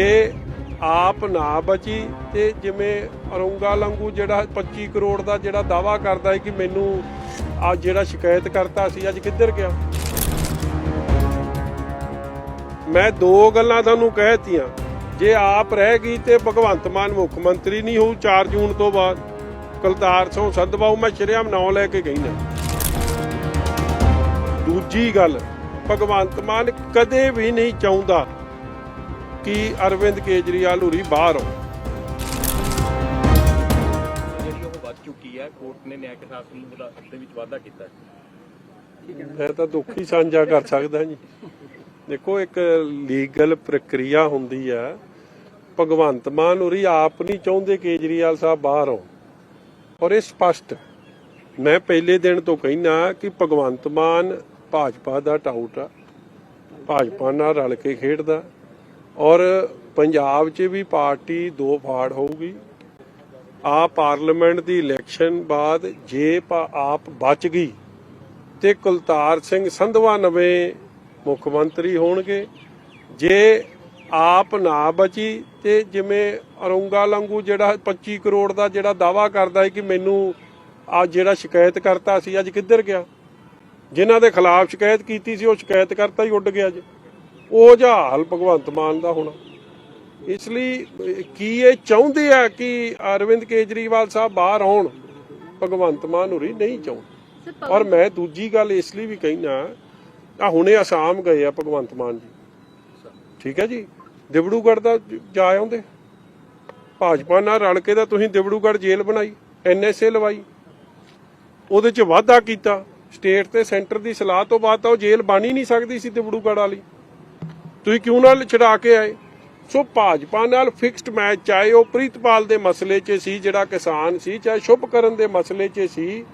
ਇਹ ਆਪ ਨਾ ਬਚੀ ਤੇ ਜਿਵੇਂ ਅਰੁੰਗਾ ਲੰਗੂ ਜਿਹੜਾ 25 ਕਰੋੜ ਦਾ ਜਿਹੜਾ ਦਾਵਾ ਕਰਦਾ ਹੈ ਕਿ ਮੈਨੂੰ ਆ ਜਿਹੜਾ ਸ਼ਿਕਾਇਤ ਕਰਤਾ ਸੀ, ਅੱਜ ਕਿੱਧਰ ਗਿਆ? ਮੈਂ ਦੋ ਗੱਲਾਂ ਤੁਹਾਨੂੰ ਕਹਿਤੀਆਂ ਜੇ ਆਪ ਰਹਿ ਗਈ ਤੇ ਭਗਵੰਤ ਮਾਨ ਮੁੱਖ ਮੰਤਰੀ ਨਹੀਂ ਹੋਊ 4 ਜੂਨ ਤੋਂ ਬਾਅਦ, ਕਲਤਾਰ ਸਿੰਘ ਸੰਧਵਾਉ ਮੈਂ ਸ਼੍ਰੀਆਮ ਨਾਂ ਲੈ ਕੇ ਗਈ ਨਾ ਦੂਜੀ ਗੱਲ, ਭਗਵੰਤ ਮਾਨ ਕਦੇ ਵੀ ਨਹੀਂ ਚਾਹੁੰਦਾ ਕਿ ਅਰਵਿੰਦ ਕੇਜਰੀਵਾਲ ਹੁਰੀ ਬਾਹਰ। ਹੋ ਜਿਹੜੀ ਉਹ ਵੱਧ ਚੁੱਕੀ ਹੈ ਕੋਰਟ ਨੇ ਨਿਆਂ ਸ਼ਾਸਨ ਨੂੰ ਉਹਦਾ ਦੇ ਵਿੱਚ ਵਾਅਦਾ ਕੀਤਾ ਹੈ। ਮੈਂ ਤਾਂ ਦੁੱਖ ਹੀ ਸਾਂਝਾ ਕਰ ਸਕਦਾ ਜੀ। ਦੇਖੋ ਇੱਕ ਲੀਗਲ ਪ੍ਰਕਿਰਿਆ ਹੁੰਦੀ ਹੈ ਭਗਵੰਤ ਮਾਨ ਹੋਰੀ ਆਪ ਨਹੀਂ ਚਾਹੁੰਦੇ ਕੇਜਰੀਵਾਲ ਸਾਹਿਬ ਬਾਹਰ। ਹੋ ਔਰ ਇਹ ਸਪਸ਼ਟ। ਮੈਂ ਪਹਿਲੇ ਦਿਨ ਤੋਂ ਕਹਿਣਾ ਕਿ ਭਗਵੰਤ ਮਾਨ ਭਾਜਪਾ ਦਾ ਟਾਊਟ ਆ। ਭਾਜਪਾ ਨਾਲ ਰਲ ਕੇ ਖੇਡਦਾ। ਔਰ ਪੰਜਾਬ 'ਚ ਵੀ ਪਾਰਟੀ ਦੋ ਫਾੜ ਹੋਊਗੀ। ਆ ਪਾਰਲੀਮੈਂਟ ਦੀ ਇਲੈਕਸ਼ਨ ਬਾਅਦ ਜੇ ਆਪ ਬਚ ਗਈ ਤੇ ਕੁਲਤਾਰ ਸਿੰਘ ਸੰਧਵਾ ਨਵੇਂ ਮੁੱਖ ਮੰਤਰੀ ਹੋਣਗੇ। ਜੇ ਆਪ ਨਾ ਬਚੀ ਤੇ ਜਿਵੇਂ ਅਰੁੰਗਾ ਲੰਗੂ ਜਿਹੜਾ 25 ਕਰੋੜ ਦਾ ਜਿਹੜਾ ਦਾਵਾ ਕਰਦਾ ਹੈ ਕਿ ਮੈਨੂੰ ਆ ਜਿਹੜਾ ਸ਼ਿਕਾਇਤ ਕਰਤਾ ਸੀ, ਅੱਜ ਕਿੱਧਰ ਗਿਆ? ਜਿਨ੍ਹਾਂ ਦੇ ਖਿਲਾਫ ਸ਼ਿਕਾਇਤ ਕੀਤੀ ਸੀ, ਉਹ ਸ਼ਿਕਾਇਤ ਕਰਤਾ ਹੀ ਉੱਡ ਗਿਆ ਜੀ। ਉਹ ਹਾਲ ਭਗਵੰਤ ਮਾਨ ਦਾ ਹੋਣਾ। ਇਸ ਲਈ ਕੀ ਇਹ ਚਾਹੁੰਦੇ ਆ ਕਿ ਅਰਵਿੰਦ ਕੇਜਰੀਵਾਲ ਸਾਹਿਬ ਬਾਹਰ ਆਉਣ? ਭਗਵੰਤ ਮਾਨ ਹੋਰੀ ਨਹੀਂ ਚਾਹੁੰਦੇ ਔਰ ਮੈਂ ਦੂਜੀ ਗੱਲ ਇਸ ਲਈ ਵੀ ਕਹਿਣਾ ਆ ਹੁਣੇ ਅਸਾਮ ਗਏ ਆ ਭਗਵੰਤ ਮਾਨ ਜੀ। ਠੀਕ ਹੈ ਜੀ? ਦਿਬੜੂਗੜ੍ਹ ਦਾ ਜ- ਆਉਂਦੇ। ਭਾਜਪਾ ਨਾਲ ਰਲ ਕੇ ਤਾਂ ਤੁਸੀਂ ਦਿਬੜੂਗੜ੍ਹ ਜੇਲ੍ਹ ਬਣਾਈ ਐਨਐਸਏ ਲਵਾਈ। ਉਹਦੇ ਚ ਵਾਅਦਾ ਕੀਤਾ। ਸਟੇਟ ਤੇ ਸੈਂਟਰ ਦੀ ਸਲਾਹ ਤੋਂ ਬਾਅਦ ਤਾਂ ਉਹ ਜੇਲ੍ਹ ਬਣ ਹੀ ਨਹੀਂ ਸਕਦੀ ਸੀ ਦਿਬੜੂਗੜ੍ਹ ਵਾਲੀ। ਤੁਸੀਂ ਕਿਉਂ ਨਾਲ ਛਡਾ ਕੇ ਆਏ? ਸੋ ਭਾਜਪਾ ਨਾਲ ਫਿਕਸਡ ਮੈਚ ਚਾਹੇ ਉਹ ਪ੍ਰੀਤਪਾਲ ਦੇ ਮਸਲੇ 'ਚ ਸੀ, ਜਿਹੜਾ ਕਿਸਾਨ ਸੀ, ਚਾਹੇ ਸ਼ੁਭਕਰਨ ਦੇ ਮਸਲੇ 'ਚ ਸੀ,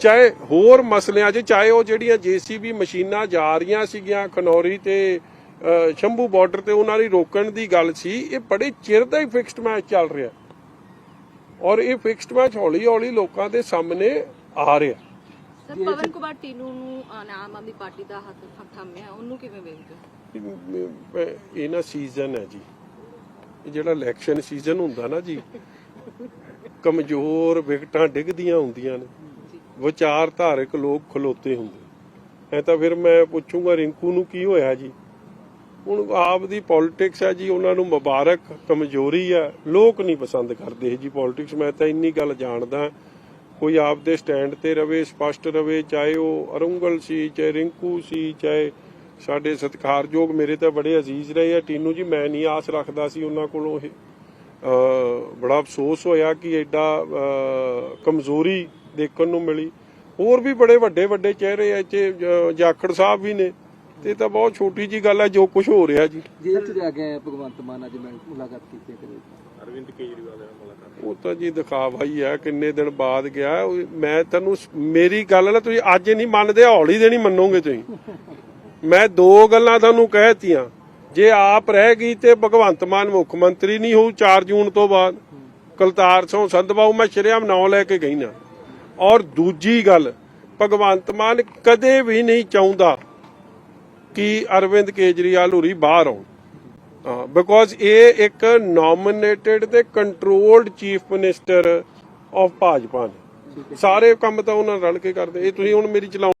ਚਾਹੇ ਹੋਰ ਮਸਲਿਆਂ 'ਚ, ਚਾਹੇ ਉਹ ਜਿਹੜੀਆਂ ਜੀਸੀਬੀ ਮਸ਼ੀਨਾਂ ਜਾ ਰਹੀਆਂ ਸੀਗੀਆਂ, ਖਨੌਰੀ ਤੇ ਸ਼ੰਭੂ ਬਾਰਡਰ ਤੇ ਉਹਨਾਂ ਦੀ ਰੋਕਣ ਦੀ ਗੱਲ ਸੀ, ਇਹ ਬੜੇ ਚਿਰ ਦਾ ਹੀ ਫਿਕਸਡ ਮੈਚ ਚੱਲ ਰਿਹਾ। ਔਰ ਇਹ ਫਿਕਸਡ ਮੈਚ ਹੌਲੀ ਹੌਲੀ ਲੋਕਾਂ ਦੇ ਸਾਹਮਣੇ ਆ ਰਿਹਾ। ਸਰ ਪਵਨ ਕੁਮਾਰ ਟੀਨੂ ਨੂੰ ਆਮ ਆਦਮੀ ਪਾਰਟੀ ਦਾ ਹੱਥ ਥੰਮਿਆ ਉਹਨੂੰ ਕਿਵੇਂ ਵੇਖਦੇ ਹੋ? ਇਹ ਨਾ ਸੀਜ਼ਨ ਹੈ ਜੀ। ਇਹ ਜਿਹੜਾ ਇਲੈਕਸ਼ਨ ਸੀਜ਼ਨ ਹੁੰਦਾ ਨਾ ਜੀ ਕਮਜ਼ੋਰ ਵਿਕਟਾਂ ਡਿੱਗਦੀਆਂ ਹੁੰਦੀਆਂ ਨੇ। ਵਿਚਾਰ ਧਾਰਕ ਲੋਕ ਖਲੋਤੇ ਹੁੰਦੇ। ਐ ਤਾਂ ਫਿਰ ਮੈਂ ਪੁੱਛੂੰਗਾ ਰਿੰਕੂ ਨੂੰ ਕੀ ਹੋਇਆ ਜੀ? ਹੁਣ ਆਪ ਦੀ ਪੋਲਿਟਿਕਸ ਹੈ ਜੀ ਉਹਨਾਂ ਨੂੰ ਮੁਬਾਰਕ ਕਮਜ਼ੋਰੀ ਹੈ। ਲੋਕ ਨਹੀਂ ਪਸੰਦ ਕਰਦੇ ਜੀ ਪੋਲਿਟਿਕਸ। ਮੈਂ ਤਾਂ ਇੰਨੀ ਗੱਲ ਜਾਣਦਾ ਕੋਈ ਆਪ ਦੇ ਸਟੈਂਡ ਤੇ ਰਵੇ, ਸਪਸ਼ਟ ਰਵੇ, ਚਾਹੇ ਉਹ ਅਰੁੰਗਲ ਸੀ, ਚਾਹੇ ਰਿੰਕੂ ਸੀ, ਚਾਹੇ ਸਾਡੇ ਸਤਿਕਾਰਯੋਗ ਮੇਰੇ ਤਾਂ ਬੜੇ ਅਜ਼ੀਜ਼ ਰਹੇ ਆ। ਟੀਨੂ ਜੀ, ਮੈਂ ਨਹੀਂ ਆਸ ਰੱਖਦਾ ਸੀ ਉਹਨਾਂ ਕੋਲੋਂ ਇਹ ਬੜਾ ਅਫਸੋਸ ਹੋਇਆ ਕਿ ਐਡਾ ਕਮਜ਼ੋਰੀ ਦੇਖਣ ਨੂੰ ਮਿਲੀ। ਹੋਰ ਵੀ ਬੜੇ ਵੱਡੇ ਵੱਡੇ ਚਿਹਰੇ ਐ ਚ ਜਾਖੜ ਸਾਹਿਬ ਵੀ ਨੇ। ਤੇ ਇਹ ਤਾਂ ਬਹੁਤ ਛੋਟੀ ਜੀ ਗੱਲ ਹੈ ਜੋ ਕੁਝ ਹੋ ਰਿਹਾ ਜੀ। ਜੇਲ੍ਹ ਚ ਜਾ ਕੇ ਭਗਵੰਤ ਮਾਨ ਅੱਜ ਮੁਲਾਕਾਤ ਕੀਤੀ ਕਰੇ ਅਰਵਿੰਦ ਕੇਜਰੀਵਾਲ ਨਾਲ ਮੁਲਾਕਾਤ ਉਹ ਤਾਂ ਜੀ ਦਿਖਾਵਾ ਹੀ ਹੈ ਕਿੰਨੇ ਦਿਨ ਬਾਅਦ ਗਿਆ। ਮੈਂ ਤੈਨੂੰ ਮੇਰੀ ਗੱਲ ਨਾ ਤੁਸੀਂ ਅੱਜ ਨਹੀਂ ਮੰਨਦੇ, ਹੌਲੀ ਦੇ ਮੰਨੋਗੇ ਤੁਸੀਂ। ਮੈਂ ਦੋ ਗੱਲਾਂ ਤੁਹਾਨੂੰ ਕਹਿਤੀਆਂ। ਜੇ ਆਪ ਰਹਿ ਗਈ ਤੇ ਭਗਵੰਤ ਮਾਨ ਮੁੱਖ ਮੰਤਰੀ ਨਹੀਂ ਹੋਊ 4 ਜੂਨ ਤੋਂ ਬਾਅਦ। ਕਲਤਾਰ ਸਿੰਘ ਸੰਧਵਾਉ ਮੈਂ ਸ਼੍ਰੀਆਮ ਨਾਂ ਲੈ ਕੇ ਗਈ ਨਾ। ਔਰ ਦੂਜੀ ਗੱਲ, ਭਗਵੰਤ ਮਾਨ ਕਦੇ ਵੀ ਨਹੀਂ ਚਾਹੁੰਦਾ ਕਿ ਅਰਵਿੰਦ ਕੇਜਰੀਵਾਲ ਹੁਰੀ ਬਾਹਰ ਆਉਣ। ਹਾਂ ਬਿਕੋਜ਼ ਇਹ ਇੱਕ ਨੋਮੀਨੇਟਿਡ ਤੇ controlled chief minister of Bhajpa ਨੇ। ਸਾਰੇ ਕੰਮ ਤਾਂ ਉਹਨਾਂ ਰਲ ਕੇ ਕਰਦੇ। ਇਹ ਤੁਸੀਂ ਹੁਣ ਮੇਰੀ ਚਲਾਓ